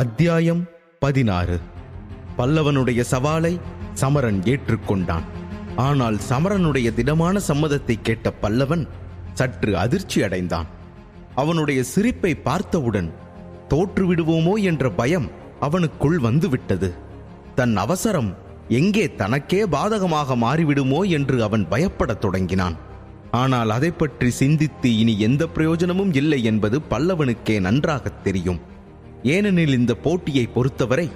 அத்தியாயம் பதினாறு. பல்லவனுடைய சவாலை சமரன் ஏற்றுக்கொண்டான். ஆனால் சமரனுடைய திடமான சம்மதத்தை கேட்ட பல்லவன் சற்று அதிர்ச்சி அடைந்தான். அவனுடைய சிரிப்பை பார்த்தவுடன் தோற்றுவிடுவோமோ என்ற பயம் அவனுக்குள் வந்துவிட்டது. தன் அவசரம் எங்கே தனக்கே பாதகமாக மாறிவிடுமோ என்று அவன் பயப்படத் தொடங்கினான். ஆனால் அதை பற்றி சிந்தித்து இனி எந்த பிரயோஜனமும் இல்லை என்பது பல்லவனுக்கே நன்றாகத் தெரியும். ஏனெனில் இந்த போட்டியை பொறுத்தவரை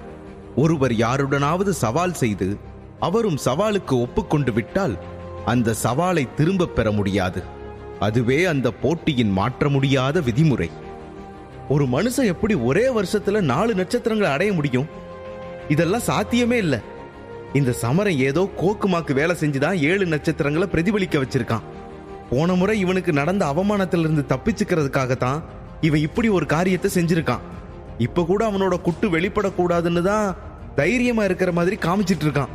ஒருவர் யாருடனாவது சவால் செய்து அவரும் சவாலுக்கு ஒப்புக்கொண்டு விட்டால் அந்த சவாலை திரும்பப் பெற முடியாது. அதுவே அந்த போட்டியின் மாற்ற முடியாத விதிமுறை. ஒரு மனுஷன் எப்படி ஒரே வருஷத்துல நாலு நட்சத்திரங்களை அடைய முடியும்? இதெல்லாம் சாத்தியமே இல்லை. இந்த சமரம் ஏதோ கோக்குமாக்கு வேலை செஞ்சுதான் ஏழு நட்சத்திரங்களை பிரதிபலிக்க வச்சிருக்கான். போன முறை இவனுக்கு நடந்த அவமானத்திலிருந்து தப்பிச்சுக்கிறதுக்காகத்தான் இவன் இப்படி ஒரு காரியத்தை செஞ்சிருக்கான். இப்ப கூட அவனோட குட்டு வெளிப்படக்கூடாதுன்னு தான் தைரியமா இருக்கிற மாதிரி காமிச்சிட்டு இருக்கான்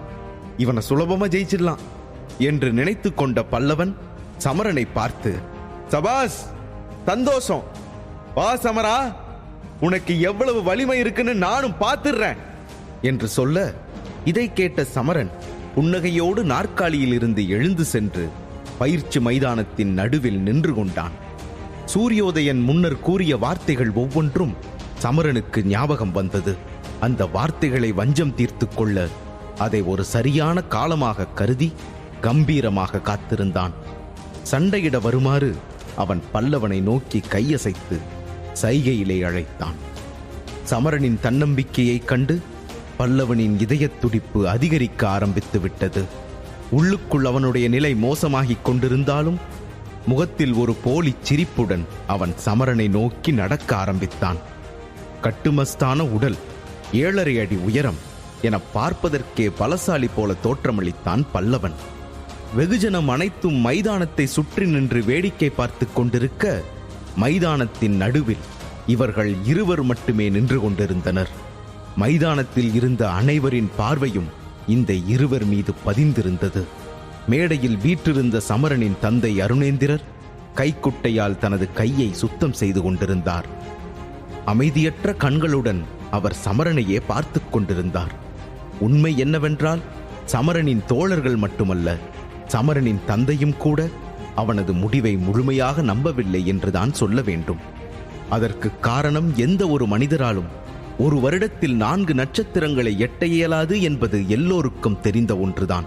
இவனை சுலபமா ஜெயிச்சிடலாம் என்று நினைத்து கொண்ட பல்லவன் சமரனை பார்த்து சபாஸ் சந்தோஷம். வா சமரா உனக்கு எவ்வளவு வலிமை இருக்குன்னு நானும் பார்த்துடுறேன் என்று சொல்ல இதை கேட்ட சமரன் புன்னகையோடு நாற்காலியில் இருந்து எழுந்து சென்று பயிற்சி மைதானத்தின் நடுவில் நின்று கொண்டான். சூரியோதயன் முன்னர் கூறிய வார்த்தைகள் ஒவ்வொன்றும் சமரனுக்கு ஞாபகம் வந்தது. அந்த வார்த்தைகளை வஞ்சம் தீர்த்து கொள்ள அதை ஒரு சரியான காலமாக கருதி கம்பீரமாக காத்திருந்தான். சண்டையிட வருமாறு அவன் பல்லவனை நோக்கி கையசைத்து சைகையிலே அழைத்தான். சமரனின் தன்னம்பிக்கையைக் கண்டு பல்லவனின் இதயத் துடிப்பு அதிகரிக்க ஆரம்பித்து விட்டது. உள்ளுக்குள் அவனுடைய நிலை மோசமாகிக் கொண்டிருந்தாலும் முகத்தில் ஒரு போலிச் சிரிப்புடன் அவன் சமரனை நோக்கி நடக்க ஆரம்பித்தான். கட்டுமஸ்தான உடல் ஏழரை அடி உயரம் என பார்ப்பதற்கே பலசாலி போல தோற்றமளித்தான் பல்லவன். வெகுஜனம் அனைத்தும் மைதானத்தை சுற்றி நின்று வேடிக்கை பார்த்து கொண்டிருக்க மைதானத்தின் நடுவில் இவர்கள் இருவர் மட்டுமே நின்று கொண்டிருந்தனர். மைதானத்தில் இருந்த அனைவரின் பார்வையும் இந்த இருவர் மீது பதிந்திருந்தது. மேடையில் வீற்றிருந்த சமரனின் தந்தை அருணேந்திரர் கைக்குட்டையால் தனது கையை சுத்தம் செய்து கொண்டிருந்தார். அமைதியற்ற கண்களுடன் அவர் சமரனையே பார்த்து கொண்டிருந்தார். உண்மை என்னவென்றால் சமரனின் தோழர்கள் மட்டுமல்ல சமரனின் தந்தையும் கூட அவனது முடிவை முழுமையாக நம்பவில்லை என்றுதான் சொல்ல வேண்டும். அதற்கு காரணம் எந்த ஒரு மனிதராலும் ஒரு வருடத்தில் நான்கு நட்சத்திரங்களை எட்ட இயலாது என்பது எல்லோருக்கும் தெரிந்த ஒன்றுதான்.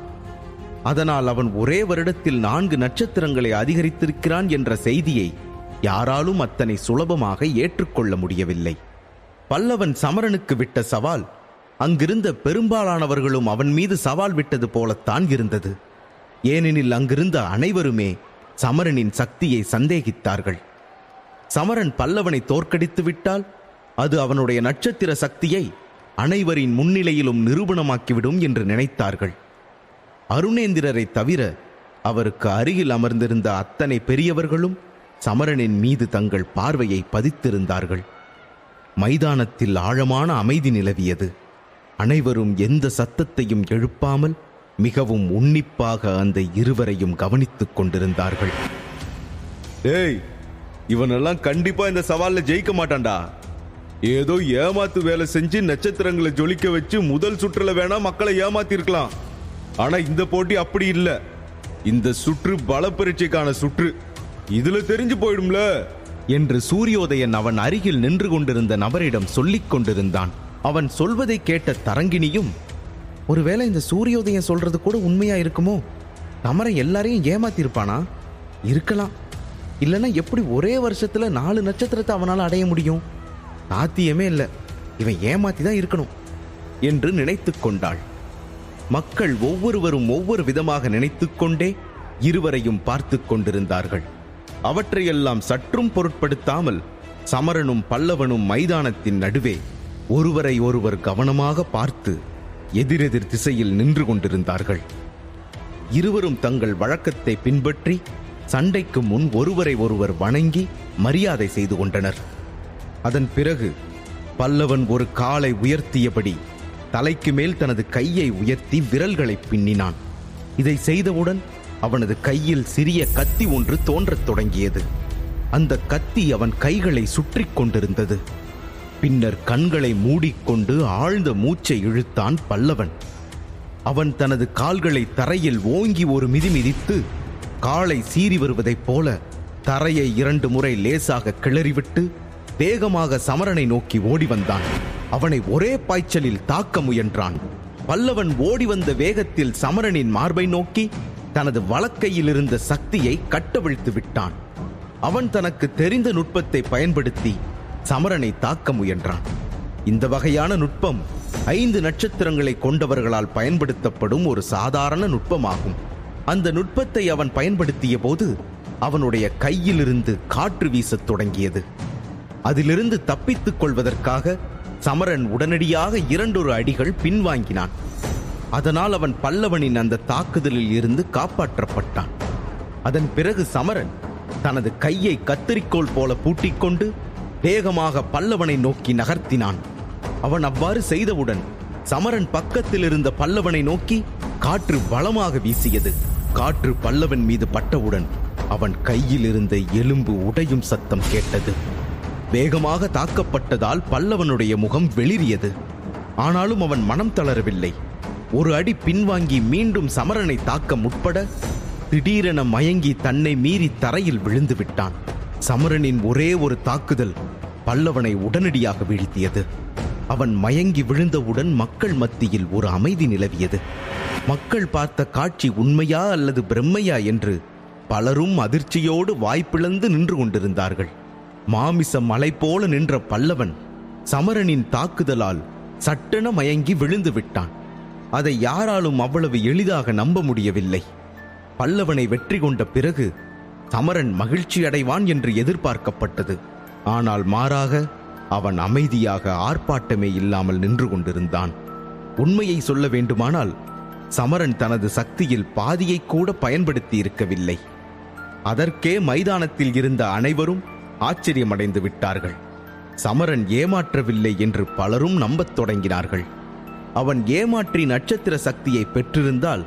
அதனால் அவன் ஒரே வருடத்தில் நான்கு நட்சத்திரங்களை அதிகரித்திருக்கிறான் என்ற செய்தியை யாராலும் அத்தனை சுலபமாக ஏற்றுக்கொள்ள முடியவில்லை. பல்லவன் சமரனுக்கு விட்ட சவால் அங்கிருந்த பெரும்பாலானவர்களும் அவன் மீது சவால் விட்டது போலத்தான் இருந்தது. ஏனெனில் அங்கிருந்த அனைவருமே சமரனின் சக்தியை சந்தேகித்தார்கள். சமரன் பல்லவனை தோற்கடித்து விட்டால் அது அவனுடைய நட்சத்திர சக்தியை அனைவரின் முன்னிலையிலும் நிரூபணமாக்கிவிடும் என்று நினைத்தார்கள். அருணேந்திரரை தவிர அவருக்கு அருகில் அமர்ந்திருந்த அத்தனை பெரியவர்களும் சமரனின் மீது தங்கள் பார்வையை பதித்திருந்தார்கள். மைதானத்தில் ஆழமான அமைதி நிலவியது. அனைவரும் எந்த சத்தத்தையும் எழுப்பாமல் மிகவும் உன்னிப்பாக அந்த இருவரையும் கவனித்துக் கொண்டிருந்தார்கள். டேய் இவனெல்லாம் கண்டிப்பா இந்த சவால்ல ஜெயிக்க மாட்டான்டா. ஏதோ ஏமாத்து வேலை செஞ்சு நட்சத்திரங்களை ஜொலிக்க வச்சு முதல் சுற்றுல வேணா மக்களை ஏமாத்திருக்கலாம். ஆனா இந்த போட்டி அப்படி இல்ல. இந்த சுற்று பல பரீட்சைக்கான சுற்று. இதுல தெரிஞ்சு போயிடும்ல. என்று சூரியோதயன் அவன் அருகில் நின்று கொண்டிருந்த நபரிடம் சொல்லிக் கொண்டிருந்தான். அவன் சொல்வதை கேட்ட தரங்கினியும் ஒருவேளை இந்த சூரியோதயம் சொல்றது கூட உண்மையா இருக்குமோ? நமரை எல்லாரையும் ஏமாத்திருப்பானா? இருக்கலாம். இல்லைன்னா எப்படி ஒரே வருஷத்துல நாலு நட்சத்திரத்தை அவனால் அடைய முடியும்? சாத்தியமே இல்லை. இவன் ஏமாத்தி தான் இருக்கணும். என்று நினைத்து கொண்டாள். மக்கள் ஒவ்வொருவரும் ஒவ்வொரு விதமாக நினைத்து கொண்டே இருவரையும் பார்த்து கொண்டிருந்தார்கள். அவற்றையெல்லாம் சற்றும் பொருட்படுத்தாமல் சமரனும் பல்லவனும் மைதானத்தின் நடுவே ஒருவரை ஒருவர் கவனமாக பார்த்து எதிரெதிர் திசையில் நின்று கொண்டிருந்தார்கள். இருவரும் தங்கள் வழக்கத்தை பின்பற்றி சண்டைக்கு முன் ஒருவரை ஒருவர் வணங்கி மரியாதை செய்து கொண்டனர். அதன் பிறகு பல்லவன் ஒரு காலை உயர்த்தியபடி தலைக்கு மேல் தனது கையை உயர்த்தி விரல்களை பின்னினான். இதை செய்தவுடன் அவனது கையில் சிறிய கத்தி ஒன்று தோன்றத் தொடங்கியது. அந்த கத்தி அவன் கைகளை சுற்றிக் கொண்டிருந்தது. பின்னர் கண்களை மூடிக்கொண்டு ஆழ்ந்த மூச்சை இழுத்தான் பல்லவன். அவன் தனது கால்களை தரையில் ஓங்கி ஒரு மிதி மிதித்து காலை சீறி வருவதைப் போல தரையை இரண்டு முறை லேசாக கிளறிவிட்டு வேகமாக சமரனை நோக்கி ஓடி வந்தான். அவனை ஒரே பாய்ச்சலில் தாக்க முயன்றான். பல்லவன் ஓடி வந்த வேகத்தில் சமரனின் மார்பை நோக்கி தனது வழக்கையில் இருந்த சக்தியை கட்டவிழ்த்து விட்டான். அவன் தனக்கு தெரிந்த நுட்பத்தை பயன்படுத்தி சமரனை தாக்க முயன்றான். இந்த வகையான நுட்பம் ஐந்து நட்சத்திரங்களை கொண்டவர்களால் பயன்படுத்தப்படும் ஒரு சாதாரண நுட்பமாகும். அந்த நுட்பத்தை அவன் பயன்படுத்திய போது அவனுடைய கையிலிருந்து காற்று வீசத் தொடங்கியது. அதிலிருந்து தப்பித்துக் கொள்வதற்காக சமரன் உடனடியாக இரண்டொரு அடிகள் பின்வாங்கினான். அதனால் அவன் பல்லவனின் அந்த தாக்குதலில் இருந்து காப்பாற்றப்பட்டான். அதன் பிறகு சமரன் தனது கையை கத்தரிக்கோல் போல பூட்டிக்கொண்டு வேகமாக பல்லவனை நோக்கி நகர்த்தினான். அவன் அவ்வாறு செய்தவுடன் சமரன் பக்கத்தில் இருந்த பல்லவனை நோக்கி காற்று பலமாக வீசியது. காற்று பல்லவன் மீது பட்டவுடன் அவன் கையில் இருந்த எலும்பு உடையும் சத்தம் கேட்டது. வேகமாக தாக்கப்பட்டதால் பல்லவனுடைய முகம் வெளிரியது ஆனாலும் அவன் மனம் தளரவில்லை. ஒரு அடி பின்வாங்கி மீண்டும் சமரனை தாக்க முற்பட திடீரென மயங்கி தன்னை மீறி தரையில் விழுந்து விட்டான். சமரனின் ஒரே ஒரு தாக்குதல் பல்லவனை உடனடியாக வீழ்த்தியது. அவன் மயங்கி விழுந்தவுடன் மக்கள் மத்தியில் ஒரு அமைதி நிலவியது. மக்கள் பார்த்த காட்சி உண்மையா அல்லது பிரம்மையா என்று பலரும் அதிர்ச்சியோடு வாய்ப்பிழந்து நின்று கொண்டிருந்தார்கள். மாமிச மலை போல நின்ற பல்லவன் சமரனின் தாக்குதலால் சட்டென மயங்கி விழுந்து விட்டான். அதை யாராலும் அவ்வளவு எளிதாக நம்ப முடியவில்லை. பல்லவனை வெற்றி கொண்ட பிறகு சமரன் மகிழ்ச்சி அடைவான் என்று எதிர்பார்க்கப்பட்டது. ஆனால் மாறாக அவன் அமைதியாக ஆர்ப்பாட்டமே இல்லாமல் நின்று கொண்டிருந்தான். உண்மையை சொல்ல வேண்டுமானால் சமரன் தனது சக்தியில் பாதியை கூட பயன்படுத்தி இருக்கவில்லை அதற்கே மைதானத்தில் இருந்த அனைவரும் ஆச்சரியமடைந்து விட்டார்கள். சமரன் ஏமாற்றவில்லை என்று பலரும் நம்பத் தொடங்கினார்கள். அவன் ஏமாற்றி நட்சத்திர சக்தியை பெற்றிருந்தால்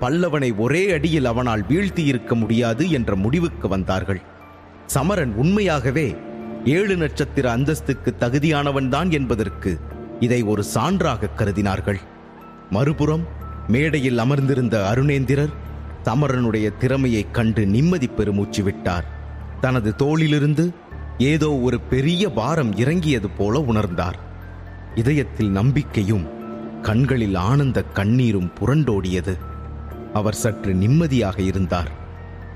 பல்லவனை ஒரே அடியில் அவனால் வீழ்த்தியிருக்க முடியாது என்ற முடிவுக்கு வந்தார்கள். சமரன் உண்மையாகவே ஏழு நட்சத்திர அந்தஸ்துக்கு தகுதியானவன்தான் என்பதற்கு இதை ஒரு சான்றாக கருதினார்கள். மறுபுறம் மேடையில் அமர்ந்திருந்த அருணேந்திரர் சமரனுடைய திறமையைக் கண்டு நிம்மதி பெருமூச்சு விட்டார். தனது தோளிலிருந்து ஏதோ ஒரு பெரிய பாரம் இறங்கியது போல உணர்ந்தார். இதயத்தில் நம்பிக்கையும் கண்களில் ஆனந்த கண்ணீரும் புரண்டோடியது. அவர் சற்று நிம்மதியாக இருந்தார்.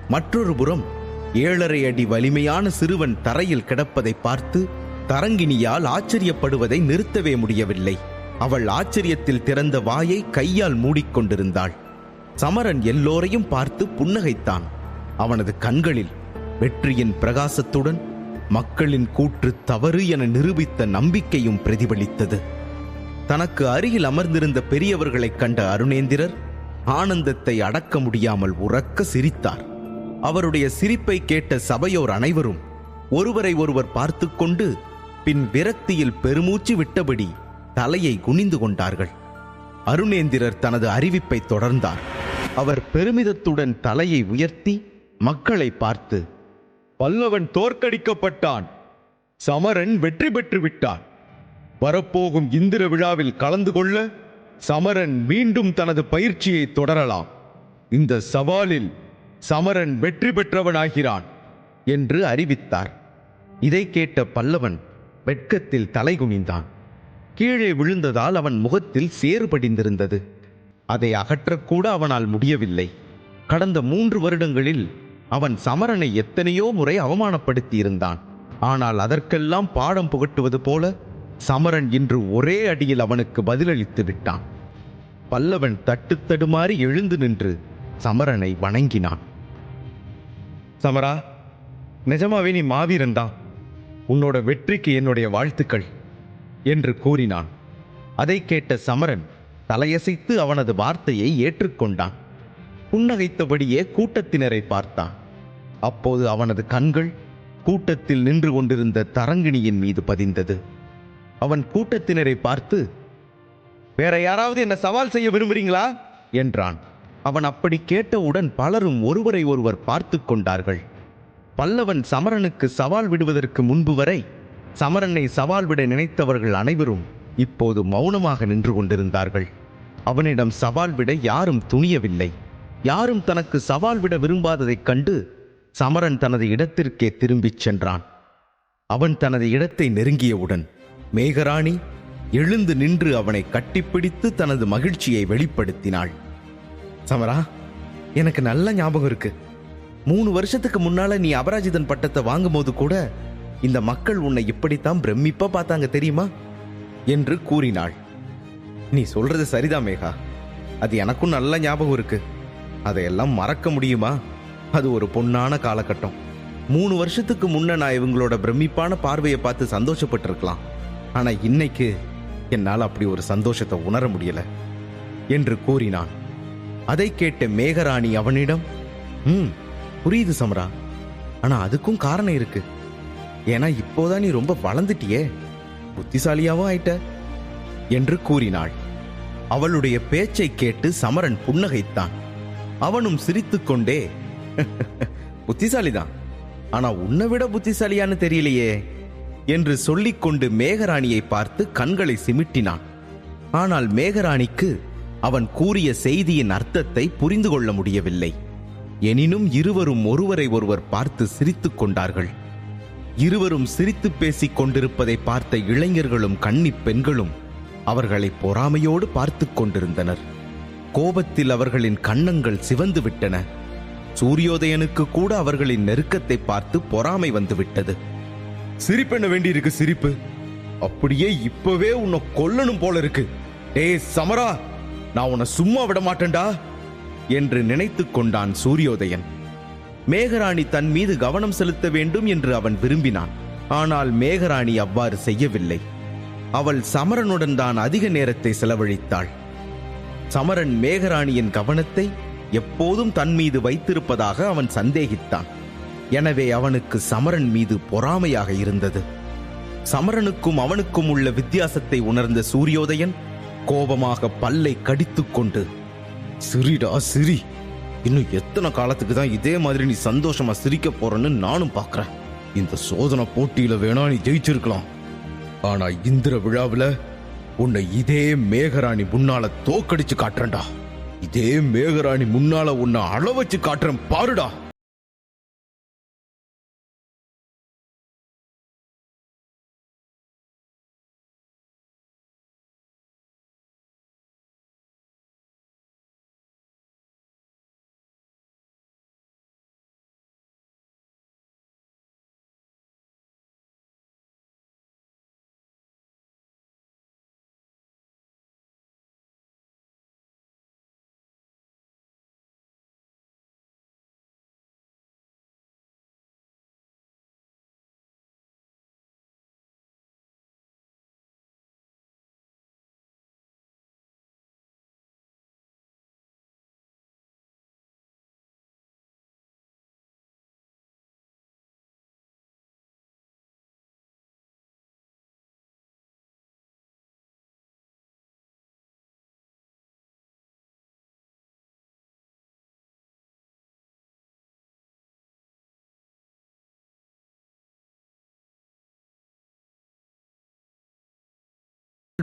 மற்றொரு புறம் ஏழரை அடி வலிமையான சிறுவன் தரையில் கிடப்பதை பார்த்து தரங்கிணியால் ஆச்சரியப்படுவதை நிறுத்தவே முடியவில்லை. அவள் ஆச்சரியத்தில் திறந்த வாயை கையால் மூடிக்கொண்டிருந்தாள். சமரன் எல்லோரையும் பார்த்து புன்னகைத்தான். அவனது கண்களில் வெற்றியின் பிரகாசத்துடன் மக்களின் கூற்று தவறு என நிரூபித்த நம்பிக்கையும் பிரதிபலித்தது. தனக்கு அருகில் அமர்ந்திருந்த பெரியவர்களைக் கண்ட அருணேந்திரர் ஆனந்தத்தை அடக்க முடியாமல் உறக்க சிரித்தார். அவருடைய சிரிப்பை கேட்ட சபையோர் அனைவரும் ஒருவரை ஒருவர் பார்த்து கொண்டு பின் விரக்தியில் பெருமூச்சு விட்டபடி தலையை குனிந்து கொண்டார்கள். அருணேந்திரர் தனது அறிவிப்பை தொடர்ந்தார். அவர் பெருமிதத்துடன் தலையை உயர்த்தி மக்களை பார்த்து பல்லவன் தோற்கடிக்கப்பட்டான். சமரன் வெற்றி பெற்று விட்டான். வரப்போகும் இந்திர விழாவில் கலந்து கொள்ள சமரன் மீண்டும் தனது பயிற்சியை தொடரலாம். இந்த சவாலில் சமரன் வெற்றி பெற்றவனாகிறான் என்று அறிவித்தார். இதை கேட்ட பல்லவன் வெட்கத்தில் தலை குனிந்தான். கீழே விழுந்ததால் அவன் முகத்தில் சேறு படிந்திருந்தது. அதை அகற்றக்கூட அவனால் முடியவில்லை. கடந்த மூன்று வருடங்களில் அவன் சமரனை எத்தனையோ முறை அவமானப்படுத்தியிருந்தான். ஆனால் அதற்கெல்லாம் பாடம் புகட்டுவது போல சமரன் இன்று ஒரே அடியில் அவனுக்கு பதிலளித்து விட்டான். பல்லவன் தட்டு தடுமாறி எழுந்து நின்று சமரனை வணங்கினான். சமரா நிஜமாவே நீ மாவீரன் தான். உன்னோட வெற்றிக்கு என்னுடைய வாழ்த்துக்கள் என்று கூறினான். அதை கேட்ட சமரன் தலையசைத்து அவனது வார்த்தையை ஏற்றுக்கொண்டான். புன்னகைத்தபடியே கூட்டத்தினரை பார்த்தான். அப்போது அவனது கண்கள் கூட்டத்தில் நின்று கொண்டிருந்த தரங்கிணியின் மீது பதிந்தது. அவன் கூட்டத்தினரை பார்த்து வேற யாராவது என்ன சவால் செய்ய விரும்புறீங்களா? என்றான். அவன் அப்படி கேட்டவுடன் பலரும் ஒருவரை ஒருவர் பார்த்து கொண்டார்கள். பல்லவன் சமரனுக்கு சவால் விடுவதற்கு முன்பு வரை சமரனை சவால் விட நினைத்தவர்கள் அனைவரும் இப்போது மௌனமாக நின்று கொண்டிருந்தார்கள். அவனிடம் சவால் விட யாரும் துணியவில்லை. யாரும் தனக்கு சவால் விட விரும்பாததைக் கண்டு சமரன் தனது இடத்திற்கே திரும்பிச் சென்றான். அவன் தனது இடத்தை நெருங்கியவுடன் மேகராணி எழுந்து நின்று அவனை கட்டிப்பிடித்து தனது மகிழ்ச்சியை வெளிப்படுத்தினாள். சமரா எனக்கு நல்ல ஞாபகம் இருக்கு. மூணு வருஷத்துக்கு முன்னால நீ அபராஜிதன் பட்டத்தை வாங்கும்போது கூட இந்த மக்கள் உன்னை இப்படித்தான் பிரமிப்பா பார்த்தாங்க தெரியுமா? என்று கூறினாள். நீ சொல்றது சரிதான் மேகா. அது எனக்கும் நல்ல ஞாபகம் இருக்கு. அதையெல்லாம் மறக்க முடியுமா? அது ஒரு பொன்னான காலகட்டம். மூணு வருஷத்துக்கு முன்ன நான் இவங்களோட பிரமிப்பான பார்வையை பார்த்து சந்தோஷப்பட்டிருக்கலாம். ஆனா இன்னைக்கு என்னால் அப்படி ஒரு சந்தோஷத்தை உணர முடியல என்று கூறினான். அதை கேட்ட மேகராணி அவனிடம் ம் புரியுது சமரா. ஆனா அதுக்கும் காரணம் இருக்கு. ஏன்னா இப்போதான் நீ ரொம்ப வளர்ந்துட்டியே. புத்திசாலியாவும் ஆயிட்ட. என்று கூறினாள். அவளுடைய பேச்சை கேட்டு சமரன் புன்னகைத்தான். அவனும் சிரித்துக்கொண்டே புத்திசாலிதான். ஆனா உன்னை விட புத்திசாலியான்னு தெரியலையே. என்று சொல்லிக்கொண்டு மேகராணியை பார்த்து கண்களை சிமிட்டினான். ஆனால் மேகராணிக்கு அவன் கூறிய செய்தியின் அர்த்தத்தை புரிந்து கொள்ள முடியவில்லை. எனினும் இருவரும் ஒருவரை ஒருவர் பார்த்து சிரித்துக் கொண்டார்கள். இருவரும் சிரித்து பேசிக் கொண்டிருப்பதை பார்த்த இளைஞர்களும் கன்னிப் பெண்களும் அவர்களை பொறாமையோடு பார்த்து கொண்டிருந்தனர். கோபத்தில் அவர்களின் கன்னங்கள் சிவந்து விட்டன. சூரியோதயனுக்கு கூட அவர்களின் நெருக்கத்தை பார்த்து பொறாமை வந்துவிட்டது. சிரிப்பெண்ண வேண்டியிருக்கு சிரிப்பு. அப்படியே இப்பவே உன்னை கொல்லணும் போல இருக்கு. டேய் சமரா நான் உன்னை சும்மா விட மாட்டேன்டா என்று நினைத்து கொண்டான் சூரியோதயன். மேகராணி தன் மீது கவனம் செலுத்த வேண்டும் என்று அவன் விரும்பினான். ஆனால் மேகராணி அவ்வாறு செய்யவில்லை. அவள் சமரனுடன் தான் அதிக நேரத்தை செலவழித்தாள். சமரன் மேகராணியின் கவனத்தை எப்போதும் தன் மீது வைத்திருப்பதாக அவன் சந்தேகித்தான். எனவே அவனுக்கு சமரன் மீது பொறாமையாக இருந்தது. சமரனுக்கும் அவனுக்கும் உள்ள வித்தியாசத்தை உணர்ந்த சூரியோதயன் கோபமாக பல்லை கடித்துக்கொண்டு சிரிடா சிரி. இன்னும் எத்தனை காலத்துக்கு தான் இதே மாதிரி நீ சந்தோஷமா சிரிக்க போறன்னு நானும் பார்க்கறேன் இந்த சோதனை போட்டியில வேணா நீ ஜெயிச்சிருக்கலாம். ஆனா இந்திர விழாவில் உன்னை இதே மேகராணி முன்னால தோக்கடிச்சு காட்டுறேன்டா. இதே மேகராணி முன்னால உன்னை அள வச்சு காட்டுறேன் பாருடா.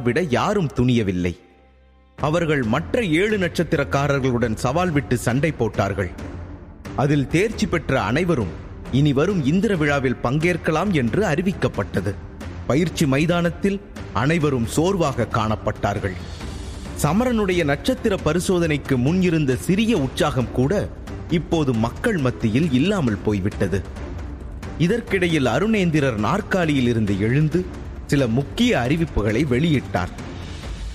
விட யாரும் துணியவில்லை. அவர்கள் மற்ற ஏழு நட்சத்திரக்காரர்களுடன் சவால் விட்டு சண்டை போட்டார்கள். அதில் தேர்ச்சி பெற்ற அனைவரும் இனி வரும் இந்திர விழாவில் பங்கேற்கலாம் என்று அறிவிக்கப்பட்டது. பயிற்சி மைதானத்தில் அனைவரும் சோர்வாக காணப்பட்டார்கள். சமரனுடைய நட்சத்திர பரிசோதனைக்கு முன் இருந்த சிறிய உற்சாகம் கூட இப்போது மக்கள் மத்தியில் இல்லாமல் போய்விட்டது. இதற்கிடையில் அருணேந்திரர் நாற்காலியில் இருந்து எழுந்து சில முக்கிய அறிவிப்புகளை வெளியிட்டார்.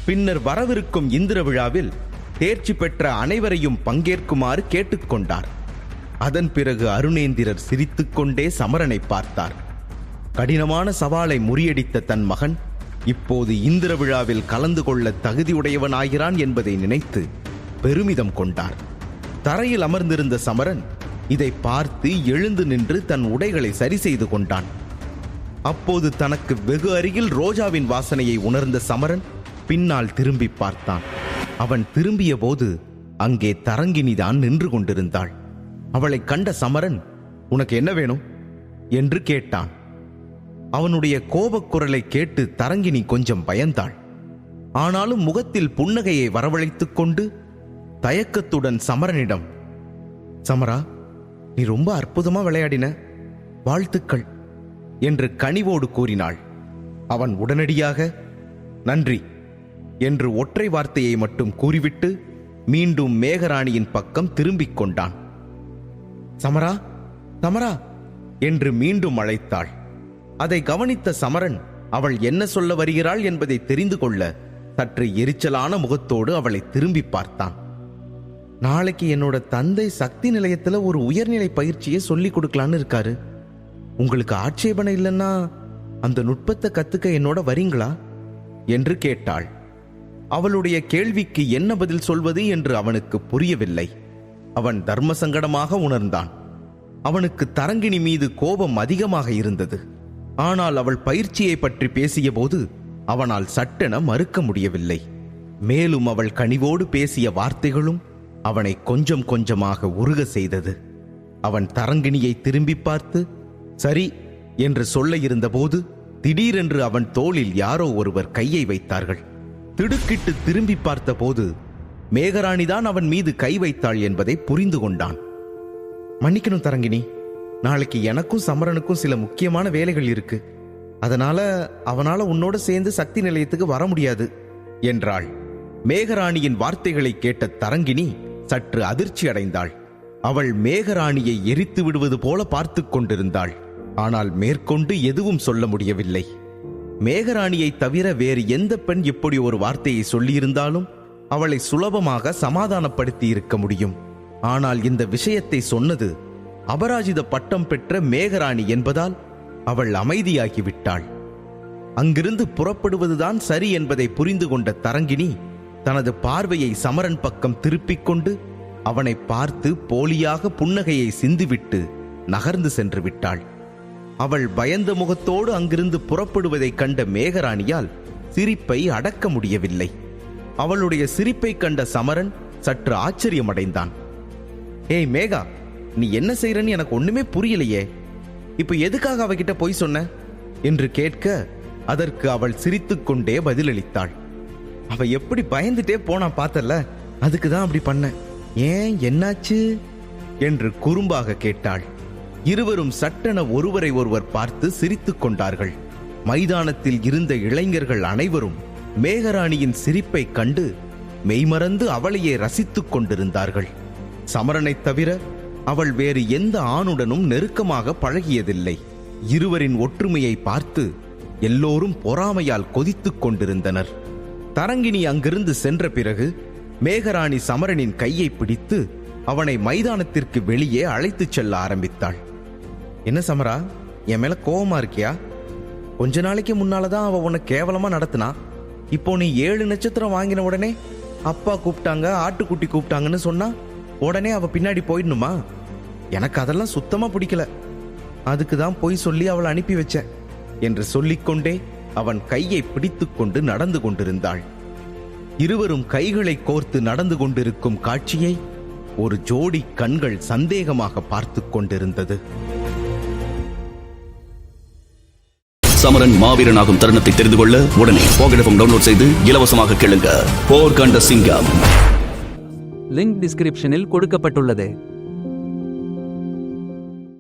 பின்னர் வரவிருக்கும் இந்திர விழாவில் தேர்ச்சி பெற்ற அனைவரையும் பங்கேற்குமாறு கேட்டுக்கொண்டார். அதன் பிறகு அருணேந்திரர் சிரித்துக்கொண்டே சமரனை பார்த்தார். கடினமான சவாலை முறியடித்த தன் மகன் இப்போது இந்திர விழாவில் கலந்து கொள்ள தகுதியுடையவனாகிறான் என்பதை நினைத்து பெருமிதம் கொண்டார். தரையில் அமர்ந்திருந்த சமரன் இதை பார்த்து எழுந்து நின்று தன் உடைகளை சரி செய்து கொண்டான். அப்போது தனக்கு வெகு அருகில் ரோஜாவின் வாசனையை உணர்ந்த சமரன் பின்னால் திரும்பி பார்த்தான். அவன் திரும்பிய போது அங்கே தரங்கினிதான் நின்று கொண்டிருந்தாள். அவளை கண்ட சமரன் உனக்கு என்ன வேணும்? என்று கேட்டான். அவனுடைய கோபக்குரலை கேட்டு தரங்கினி கொஞ்சம் பயந்தாள். ஆனாலும் முகத்தில் புன்னகையை வரவழைத்துக் கொண்டு தயக்கத்துடன் சமரனிடம் சமரா நீ ரொம்ப அற்புதமா விளையாடின. வாழ்த்துக்கள். என்று கனிவோடு கூறினாள். அவன் உடனடியாக நன்றி என்று ஒற்றை வார்த்தையை மட்டும் கூறிவிட்டு மீண்டும் மேகராணியின் பக்கம் திரும்பிக் கொண்டான். சமரா சமரா என்று மீண்டும் அழைத்தாள். அதை கவனித்த சமரன் அவள் என்ன சொல்ல வருகிறாள் என்பதை தெரிந்து கொள்ள சற்று எரிச்சலான முகத்தோடு அவளை திரும்பி பார்த்தான். நாளைக்கு என்னோட தந்தை சக்தி நிலையத்துல ஒரு உயர்நிலை பயிற்சியை சொல்லி கொடுக்கலான்னு இருக்காரு. உங்களுக்கு ஆட்சேபனை இல்லைன்னா அந்த நுட்பத்தை கத்துக்க என்னோட வரீங்களா? என்று கேட்டாள். அவளுடைய கேள்விக்கு என்ன பதில் சொல்வது என்று அவனுக்கு புரியவில்லை. அவன் தர்ம சங்கடமாக உணர்ந்தான். அவனுக்கு தரங்கிணி மீது கோபம் அதிகமாக இருந்தது. ஆனால் அவள் பயிற்சியை பற்றி பேசியபோது அவனால் சட்டென மறுக்க முடியவில்லை. மேலும் அவள் கனிவோடு பேசிய வார்த்தைகளும் அவனை கொஞ்சம் கொஞ்சமாக உருக செய்தது. அவன் தரங்கிணியை திரும்பி பார்த்து சரி என்று சொல்ல இருந்தபோது திடீரென்று அவன் தோளில் யாரோ ஒருவர் கையை வைத்தார்கள். திடுக்கிட்டு திரும்பி பார்த்தபோது மேகராணிதான் அவன் மீது கை வைத்தாள் என்பதை புரிந்து கொண்டான். மன்னிக்கணும் தரங்கினி நாளைக்கு எனக்கும் சமரனுக்கும் சில முக்கியமான வேலைகள் இருக்கு. அதனால அவனால உன்னோட சேர்ந்து சக்தி நிலையத்துக்கு வர முடியாது என்றாள். மேகராணியின் வார்த்தைகளை கேட்ட தரங்கினி சற்று அதிர்ச்சி அடைந்தாள் அவள் மேகராணியை எரித்து விடுவது போல பார்த்து கொண்டிருந்தாள். ஆனால் மேற்கொண்டு எதுவும் சொல்ல முடியவில்லை. மேகராணியை தவிர வேறு எந்த பெண் இப்படி ஒரு வார்த்தையை சொல்லியிருந்தாலும் அவளை சுலபமாக சமாதானப்படுத்தி இருக்க முடியும். ஆனால் இந்த விஷயத்தை சொன்னது அபராஜித பட்டம் பெற்ற மேகராணி என்பதால் அவள் அமைதியாகிவிட்டாள். அங்கிருந்து புறப்படுவதுதான் சரி என்பதை புரிந்து கொண்ட தரங்கினி தனது பார்வையை சமரன் பக்கம் திருப்பிக் கொண்டு அவனை பார்த்து போலியாக புன்னகையை சிந்துவிட்டு நகர்ந்து சென்று விட்டாள். அவள் பயந்த முகத்தோடு அங்கிருந்து புறப்படுவதைக் கண்ட மேகராணியால் சிரிப்பை அடக்க முடியவில்லை. அவளுடைய சிரிப்பை கண்ட சமரன் சற்று ஆச்சரியமடைந்தான். ஏய் மேகா நீ என்ன செய்யறன்னு எனக்கு ஒண்ணுமே புரியலையே. இப்ப எதுக்காக அவகிட்ட போய் சொன்ன? என்று கேட்க அதற்கு அவள் சிரித்துக்கொண்டே பதிலளித்தாள். அவ எப்படி பயந்துட்டே போனா பார்த்தல அதுக்கு தான் அப்படி பண்ண. ஏன் என்னாச்சு? என்று குறும்பாக கேட்டாள். இருவரும் சட்டென ஒருவரை ஒருவர் பார்த்து சிரித்துக் கொண்டார்கள். மைதானத்தில் இருந்த இளைஞர்கள் அனைவரும் மேகராணியின் சிரிப்பைக் கண்டு மெய்மறந்து அவளையே ரசித்துக் கொண்டிருந்தார்கள். சமரனைத் தவிர அவள் வேறு எந்த ஆணுடனும் நெருக்கமாக பழகியதில்லை. இருவரின் ஒற்றுமையை பார்த்து எல்லோரும் பொறாமையால் கொதித்துக் கொண்டிருந்தனர். தரங்கினி அங்கிருந்து சென்ற பிறகு மேகராணி சமரனின் கையை பிடித்து அவனை மைதானத்திற்கு வெளியே அழைத்துச் செல்ல ஆரம்பித்தாள். என்ன சமரா என் மேல கோவமா இருக்கியா? கொஞ்ச நாளைக்கு முன்னாலதான் அவ உன்னை கேவலமா நடத்தினா. இப்போ நீ ஏழு நட்சத்திரம் வாங்கின உடனே அப்பா கூப்பிட்டாங்க ஆட்டுக்குட்டி கூப்பிட்டாங்கன்னு சொன்னா உடனே அவ பின்னாடி போயிடணுமா? எனக்கு அதெல்லாம் சுத்தமா பிடிக்கல. அதுக்கு தான் போய் சொல்லி அவளை அனுப்பி வச்சேன் என்று சொல்லிக்கொண்டே அவன் கையை பிடித்துக்கொண்டு நடந்து கொண்டிருந்தாள். இருவரும் கைகளை கோர்த்து நடந்து கொண்டிருக்கும் காட்சியை ஒரு ஜோடி கண்கள் சந்தேகமாக பார்த்து கொண்டிருந்தது. சமரன் மாவீரனாகும் தருணத்தை தெரிந்து கொள்ள உடனே போகடஃபம் டவுன்லோட் செய்து இலவசமாக கேளுங்க. போர் கண்ட சிங்கம். லிங்க் டிஸ்கிரிப்ஷனில் கொடுக்கப்பட்டுள்ளது.